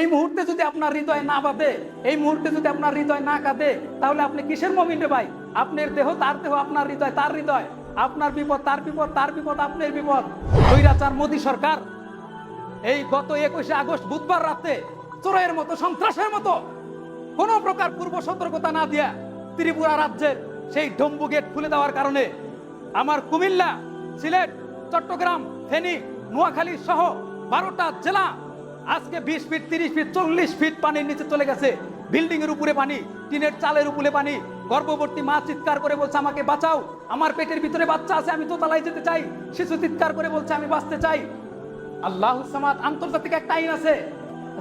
এই মুহূর্তে যদি আপনার হৃদয় না বাঁধে, এই মুহূর্তে যদি আপনার হৃদয় না কাঁদে, তাহলে আপনি কিসের মমিন রে ভাই? আপনার দেহ তার দেহ, আপনার হৃদয় তার হৃদয়। আপনার বিপদ তার বিপদ তার বিপদ আপনার বিপদ। স্বৈরাচার মোদী সরকার, এই গত একুশে আগস্ট বুধবার রাতে চোরের মতো, সন্ত্রাসের মতো, কোন প্রকার পূর্ব সতর্কতা না দিয়া ত্রিপুরা রাজ্যের সেই ডম্বু গেট খুলে দেওয়ার কারণে আমার কুমিল্লা, সিলেট, চট্টগ্রাম, ফেনী, নোয়াখালী সহ বারোটা জেলা আজকে বিশ ফিট, তিরিশ ফিট, চল্লিশ ফিট পানির নিচে চলে গেছে। বিল্ডিং এর উপরে পানি, টিনের চালের উপরে পানি। গর্ভবতী মা চিৎকার করে বলছে, আমাকে বাঁচাও, আমার পেটের ভিতরে বাচ্চা আছে, আমি দোতলায় যেতে চাই। শিশু চিৎকার করে বলছে, আমি বাঁচতে চাই। আল্লাহ আন্তর্জাতিক একটা আইন আছে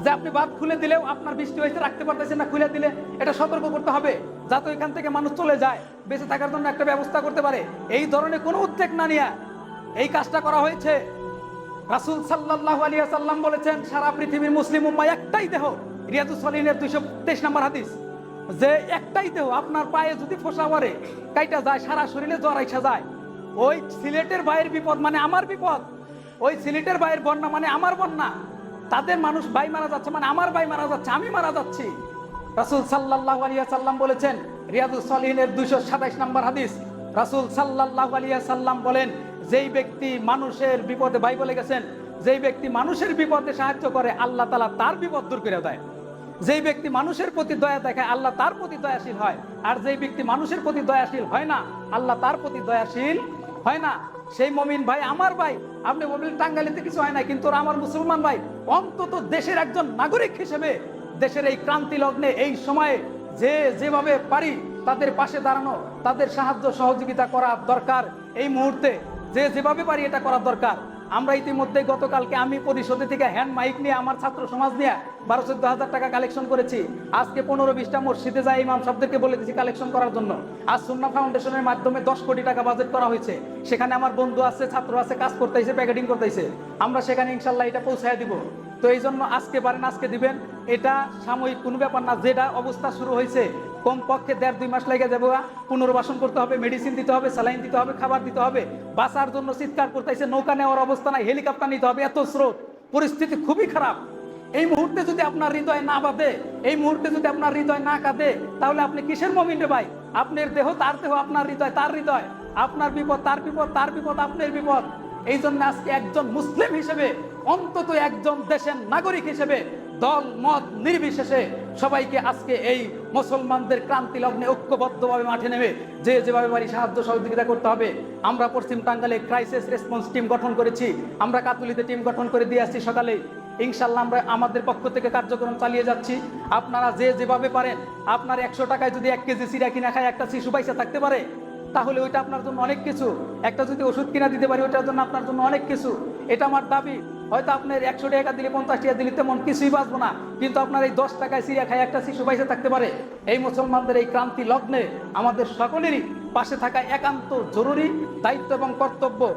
যে আপনি বাদ খুলে দিলেও আপনার বৃষ্টি হয়েছে, রাখতে পারতেছেন না, খুলে দিলে এটা সতর্ক করতে হবে, যাতে এখান থেকে মানুষ চলে যায়, বেঁচে থাকার জন্য একটা ব্যবস্থা করতে পারে। এই ধরনের কোনো উদ্যোগ না নিয়ে। এই কাজটা করা হয়েছে। রাসুল সাল্লাহ আলিয়া সাল্লাম বলেছেন, সারা পৃথিবীর মুসলিম উম্মায় একটাই দেহ, রিয়াজুস সলিনের দুইশো তেইশ নম্বর হাদিস, যে একটাই দেহ আপনার পায়ে যদি ফোসা পড়ে, কাইটা যায়, সারা শরীরে জ্বর আইসা যায়। ওই সিলেটের ভাইয়ের বিপদ মানে আমার বিপদ, ওই সিলেটের ভাইয়ের বন্যা মানে আমার বন্যা। তাদের মানুষ ভাই মারা যাচ্ছে মানে আমার ভাই মারা যাচ্ছে, আমি মারা যাচ্ছি। রাসুল সাল্লাহ আলিয়া সাল্লাম বলেছেন রিয়াদুস সলিনের দুইশো সাতাইশ নম্বর হাদিস, রাসুল সাল্লাহ আলিয়া সাল্লাম বলেন যেই ব্যক্তি মানুষের বিপদে ভাই বলে গেছেন, যেই ব্যক্তি মানুষের বিপদে সাহায্য করে, আল্লাহ তালা তার বিপদ দূর করে দেয়। যেই ব্যক্তি মানুষের প্রতি দয়া দেখায়, আল্লাহ তার প্রতি দয়াশীল হয়। আর যেই ব্যক্তি মানুষের প্রতি দয়াশীল হয় না, আল্লাহ তার প্রতি দয়াশীল হয় না। সেই মমিন ভাই, আমার ভাই, আপনি বলবেন টাঙ্গালিতে কিছু হয় না কিন্তু আমার মুসলমান ভাই, অন্তত দেশের একজন নাগরিক হিসেবে দেশের এই ক্রান্তি লগ্নে, এই সময়ে যে যেভাবে পারি তাদের পাশে দাঁড়ানো, তাদের সাহায্য সহযোগিতা করা দরকার। এই মুহূর্তে যে যেভাবে পারি এটা করার দরকার। আমরা ইতিমধ্যে গতকালকে আমি পরিষদে থেকে হ্যান্ড মাইক নিয়ে আমার ছাত্র সমাজ নিয়ে বারো চোদ্দ হাজার টাকা কালেকশন করেছি। আজকে পনেরো বিশটা মসজিদে যাই ইমাম সবদেরকে বলে দিচ্ছি কালেকশন করার জন্য। আজ সুন্না ফাউন্ডেশনের মাধ্যমে দশ কোটি টাকা বাজেট করা হয়েছে। সেখানে আমার বন্ধু আছে, ছাত্র আছে, কাজ করতেছে প্যাকেটিং করতেছে। আমরা সেখানে ইনশাল্লাহ এটা পৌঁছায় দিব। তো এই জন্য আজকে পারেন আজকে দিবেন। এটা সাময়িক কোনো ব্যাপার না, যেটা অবস্থা শুরু হয়েছে। কমপক্ষে দেড় দুই মাস লেগে যাবে পুনর্বাসন করতে হবে মেডিসিন দিতে হবে স্যালাইন দিতে হবে, খাবার দিতে হবে। বাঁচার জন্য চিৎকার করতেছে, নৌকা নেওয়ার অবস্থা নাই, হেলিকপ্টার নিতে হবে, এত স্রোত। পরিস্থিতি খুবই খারাপ। এই মুহূর্তে যদি আপনার হৃদয় না বাঁধে, এই মুহূর্তে যদি আপনার হৃদয় না কাঁদে, তাহলে আপনি কিসের মমিন রে ভাই? আপনার দেহ তার দেহ, আপনার হৃদয় তার হৃদয়। আপনার বিপদ তার বিপদ তার বিপদ আপনার বিপদ। এই জন্য আজকে একজন মুসলিম হিসেবে, অন্তত একজন দেশের নাগরিক হিসেবে, দল, মত নির্বিশেষে সবাইকে আজকে এই মুসলমানদের ক্রান্তি লগ্নে ঐক্যবদ্ধভাবে মাঠে নেমে যে যেভাবে পারি সাহায্য সহযোগিতা করতে হবে। আমরা পশ্চিম টাঙ্গালে ক্রাইসিস রেসপন্স টিম গঠন করেছি। আমরা কাতুলিতে টিম গঠন করে দিয়ে আসছি সকালে। ইনশাল্লাহ আমরা আমাদের পক্ষ থেকে কার্যক্রম চালিয়ে যাচ্ছি। আপনারা যে যেভাবে পারেন, আপনার একশো টাকায় যদি এক কেজি সিরা কিনা খায়, একটা শিশু পয়সা থাকতে পারে। তাহলে ওইটা আপনার জন্য অনেক কিছু। একটা যদি ওষুধ কিনা দিতে পারি, ওইটার জন্য আপনার জন্য অনেক কিছু। এটা আমার দাবি। হয়তো আপনার একশো টাকা দিলে, পঞ্চাশ টাকা দিলে তেমন কিছুই বাঁচবো না। কিন্তু আপনার এই দশ টাকায় সিরিয়া খায় একটা শিশু বাইসে থাকতে পারে। এই মুসলমানদের এই ক্রান্তি লগ্নে আমাদের সকলেরই পাশে থাকা একান্ত জরুরি দায়িত্ব এবং কর্তব্য।